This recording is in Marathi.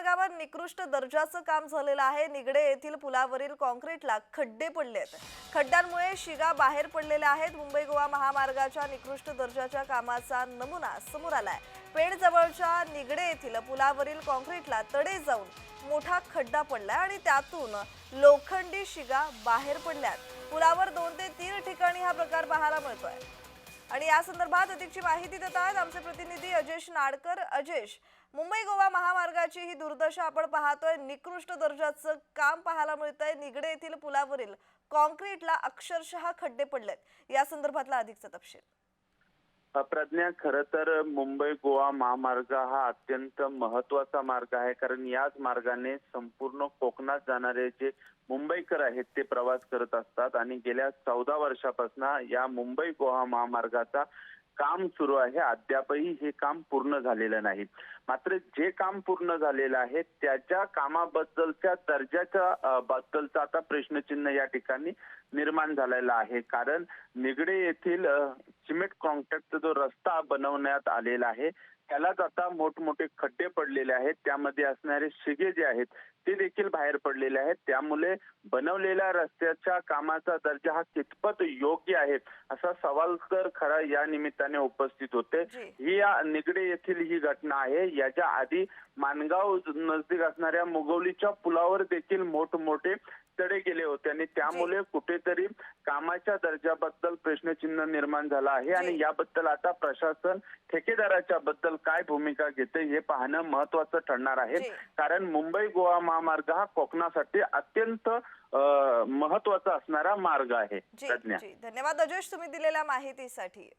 महामार्गावर निकृष्ट दर्जाचं काम झालेलं आहे. निगडे येथील पुलावरील कॉन्क्रीटला खड्डे पडले आहेत. खड्ड्यांमुळे शिगा बाहेर पडलेल्या आहेत. मुंबई गोवा महामार्गाच्या निकृष्ट दर्जाच्या कामाचा नमुना समोर आलाय. पेणजवळच्या निगडे येथील पुलावरील कॉन्क्रीटला तडे जाऊन मोठा खड्डा पडलाय आणि त्यातून लोखंडी शिगा बाहेर पडल्यात. पुलावर दोन ते तीन ठिकाणी हा प्रकार पाहायला मिळतोय. आणि या संदर्भात अधिकची माहिती देत आहेत आमचे प्रतिनिधी अजेश नाडकर. अजेश मुंबई गोवा महामार्गाची ही दुर्दशा आपण पाहतोय. निकृष्ट दर्जाचं काम पाहायला मिळतंय. निगडे येथील पुलावरील कॉन्क्रीटला अक्षरशः खड्डे पडलेत. या संदर्भातला अधिकचा तपशील. प्रज्ञा खर तर मुंबई गोवा महामार्ग हा अत्यंत महत्त्वाचा मार्ग आहे. कारण याच मार्गाने संपूर्ण कोकणात जाणारे जे मुंबईकर आहेत ते प्रवास करत असतात. आणि गेल्या चौदा वर्षापासून या मुंबई गोवा महामार्गाचा काम सुरू आहे. अद्यापही हे काम पूर्ण झालेलं नाही. मात्र जे काम पूर्ण झालेलं आहे त्याच्या कामाबद्दलच्या दर्जाच्या बद्दलचा आता प्रश्नचिन्ह या ठिकाणी निर्माण झालेला आहे. कारण निगडे येथील सिमेंट कॉन्ट्रॅक्टचा जो रस्ता बनवण्यात आलेला आहे त्यालाच आता मोठमोठे खड्डे पडलेले आहेत. त्यामध्ये असणारे शिगे जे आहेत ते देखील बाहेर पडलेले आहेत. त्यामुळे बनवलेल्या रस्त्याच्या कामाचा दर्जा हा कितपत योग्य आहे असा सवाल तर खरा या निमित्त निमित्ताने उपस्थित होते. ही या निगडे येथील ही घटना आहे. याच्या आधी मानगाव नजदीक असणाऱ्या मुगवलीच्या पुलावर देखील मोठमोठे तडे गेले होते आणि त्यामुळे कुठेतरी कामाच्या दर्जाबद्दल प्रश्नचिन्ह निर्माण झाला आहे. आणि. याबद्दल आता प्रशासन ठेकेदाराच्या बद्दल काय भूमिका घेते हे पाहणं महत्वाचं ठरणार आहे. कारण मुंबई गोवा महामार्ग हा कोकणासाठी अत्यंत महत्त्वाचा असणारा मार्ग आहे. धन्यवाद अजेश तुम्ही दिलेल्या माहितीसाठी.